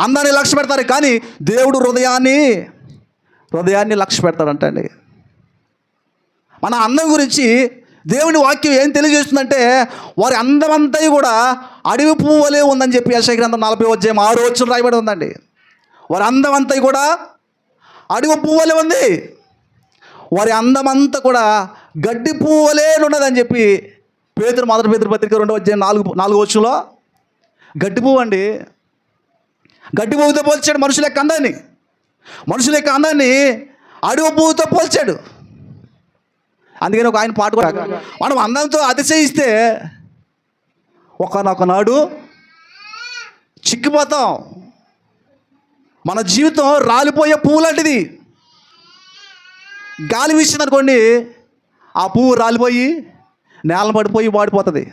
అందాన్ని లక్ష్య పెడతారు కానీ దేవుడు హృదయాన్ని హృదయాన్ని లక్ష్య పెడతాడంటండి. మన అందం గురించి దేవుని వాక్యం ఏం తెలియజేస్తుందంటే వారి అందమంతా కూడా అడవి పువ్వులే ఉందని చెప్పి యశ గ్రంథం నలభై వచ్చే ఆరు వచ్చిన రాయబడి ఉందండి. వారి అందం కూడా అడవి పువ్వులే ఉంది. వారి అందమంతా కూడా గడ్డి పువ్వులే ఉన్నదని చెప్పి పేదరు మొదటి పేదరు పత్రిక రెండు వచ్చే నాలుగు నాలుగు వచ్చులో గడ్డి పువ్వు అండి. గడ్డి పువ్వుతో పోల్చాడు మనుషుల యొక్క అందాన్ని. మనుషుల యొక్క అందాన్ని అడవి పువ్వుతో పోల్చాడు. అందుకని ఒక ఆయన పాట కూడా మనం అందంతో అతిశయిస్తే ఒకనొకనాడు చిక్కిపోతాం. మన జీవితం రాలిపోయే పువ్వు లాంటిది. గాలి వీసింది అనుకోండి ఆ పువ్వు రాలిపోయి నేల పడిపోయి వాడిపోతుంది.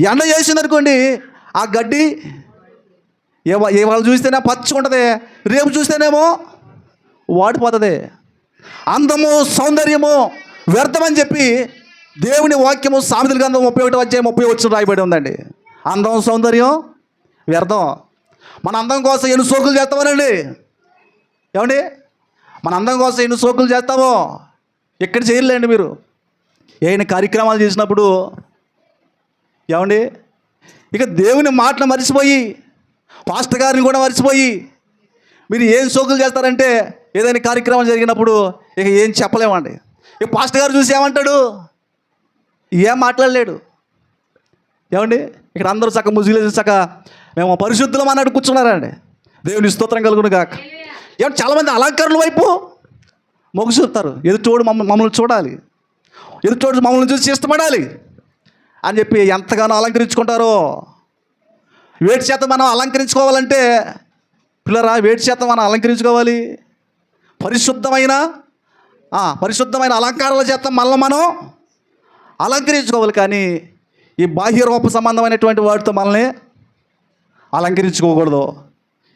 ఎండ చేసింది అనుకోండి ఆ గడ్డి ఏ ఏ వాళ్ళు చూస్తేనే పచ్చుకుంటుంది రేపు చూస్తేనేమో వాడిపోతుంది. అందము సౌందర్యము వ్యర్థమని చెప్పి దేవుని వాక్యము సామెతల గ్రంథం ముప్పై ఒకటి వచ్చే ముప్పై వచ్చిన రాయబడి ఉందండి. అందం సౌందర్యం వ్యర్థం. మన అందం కోసం ఎన్ని సోకులు చేస్తామోనండి? ఏమండి? మన అందం కోసం ఎన్ని సోకులు చేస్తామో? ఎక్కడ చేయలేండి మీరు. ఏమైనా కార్యక్రమాలు చేసినప్పుడు ఏమండి? ఇక దేవుని మాటలు మర్చిపోయి పాస్టర్ గారిని కూడా మర్చిపోయి మీరు ఏం సోకులు చేస్తారంటే ఏదైనా కార్యక్రమం జరిగినప్పుడు ఇక ఏం చెప్పలేమండి. ఇక పాస్టర్ గారు చూసి ఏమంటాడు? ఏం మాట్లాడలేడు. ఏమండి? ఇక్కడ అందరూ చక్క ముసుగులేసి చక్క మేము పరిశుద్ధులం అన్నట్టు కూర్చున్నారండి. దేవుని స్తోత్రం కలుగును కాక ఏమంటే చాలామంది అలంకరణ వైపు మొగ్గు చూస్తారు ఎదుటోడు మమ్మ మమ్మల్ని చూడాలి. ఎదుటోడు మమ్మల్ని చూసి ఇష్టపడాలి అని చెప్పి ఎంతగానో అలంకరించుకుంటారో వేటి చేత మనం అలంకరించుకోవాలంటే పిల్లరా వేటి చేత మనం అలంకరించుకోవాలి. పరిశుద్ధమైన పరిశుద్ధమైన అలంకారాల చేత మళ్ళీ మనం అలంకరించుకోవాలి కానీ ఈ బాహ్య రూప సంబంధమైనటువంటి వాటితో మనల్ని అలంకరించుకోకూడదు.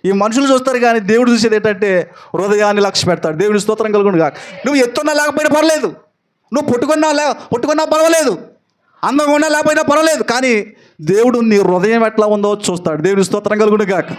ఈ మనుషులు చూస్తారు కానీ దేవుడు చూసేది ఏంటంటే హృదయాన్ని లక్ష్య పెడతాడు. దేవుడి స్తోత్రం కలుగుండు కాక నువ్వు ఎత్తున్నా లేకపోయినా పర్లేదు. నువ్వు పుట్టుకున్నా లే పుట్టుకున్నా పర్వాలేదు. అందంగా ఉన్నా లేకపోయినా పర్వాలేదు కానీ దేవుడు నీ హృదయం ఎట్లా ఉందో చూస్తాడు. దేవుడి స్తోత్రం కలుగుడు కాక